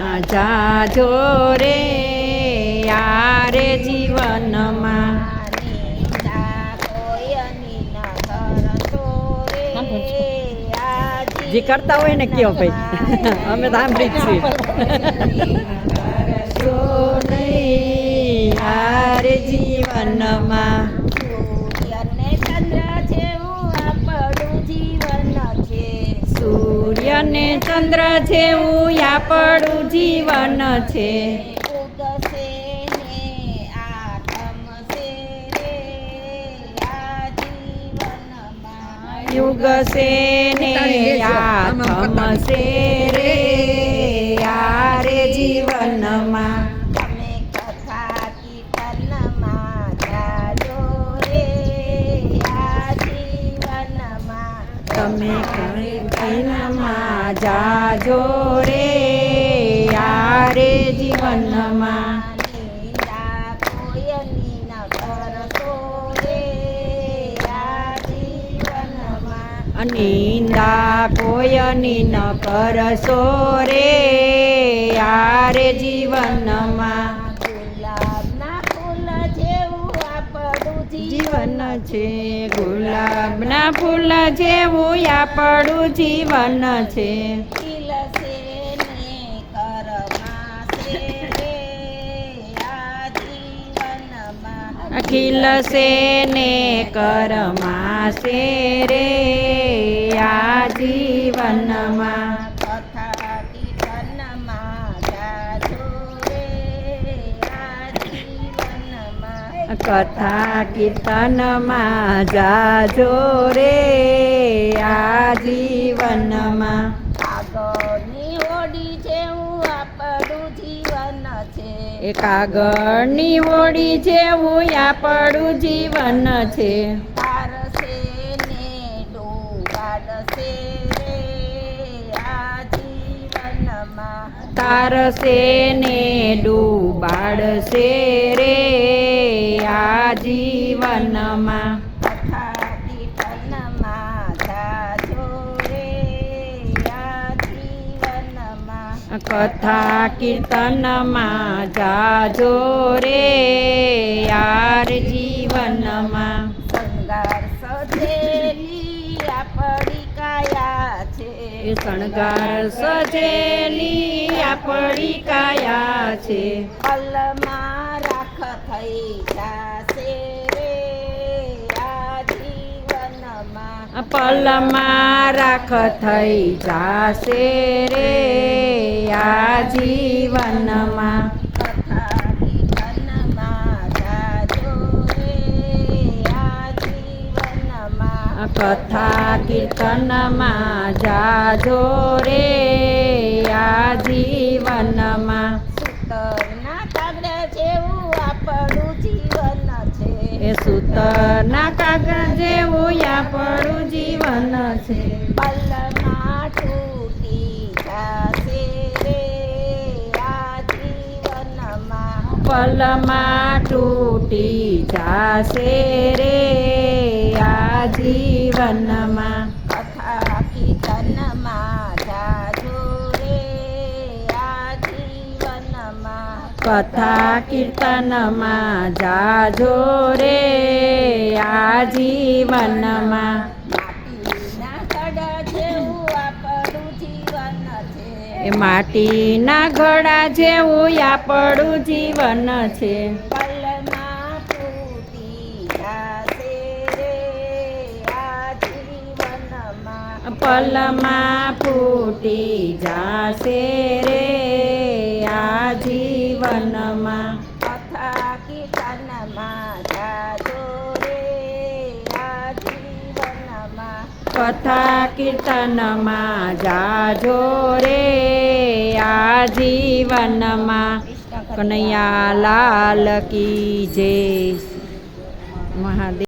જાજો રે યારે જીવનમાં. જે કરતા હોય ને કયો ભાઈ? અમે તો સાંભળી જ છીએ. ને ચંદ્ર જેવું આપણું જીવન છે. યુગ સે ને આથમ સે રે યારે જીવનમાં. તમે જીવનમાં જાજો રે યારે જીવનમાં. નિંદા કોયની ન કરશો રે યારે જીવનમાં ગુલાબના ફૂલ જેવું આપણું જીવન છે ગુલાબના ફૂલ જેવું આપણું જીવન છે. ખીલશે ને કરમાશે રે આ જીવનમાં કથા કીર્તનમાં જાજો રે આ જીવનમાં આગળની હોડી જેવું આપણું જીવન છે. એ કાગળની હોડી જેવું આપણું જીવન છે. તારશે ને ડૂબાડશે રે આ જીવનમાં તારશે ને ડૂબાડશે રે. આ જીવનમાં. કથા કીર્તનમાં જાજો રે આ જીવનમાં કથા કીર્તનમાં જાજો રે યાર જીવનમાં. શણગાર સજેલી આપણી કાયા છે. શણગાર સજેલી આપણી કાયા છે. પલમાં રાખ થઈ જાશે પલમાં રાખ થઈ જાશે રે આ જીવનમાં. કથા કીર્તનમાં જાજો રે આ જીવનમાં. સૂતરના કાગડા જેવું આપણું જીવન છે. એ સૂતરના આપણું જીવન છે. પલમાં તૂટી જશે રે આ જીવનમાં. પલમાં તૂટી જાશે રે આ જીવનમાં. કથા કીર્તનમાં જાજો રે આ જીવનમાં એ માટીના ઘડા જેવું આપણું જીવન છે. પલમાં ફૂટી જાશે રે આ જીવનમાં પલમાં ફૂટી જાશે રે. આ જીવનમાં. કથા કીર્તનમાં જાજો રે આ જીવનમાં. કથા કીર્તનમાં જાજો રે આ જીવનમાં. કનૈયા લાલ કી જય. મહાદેવ.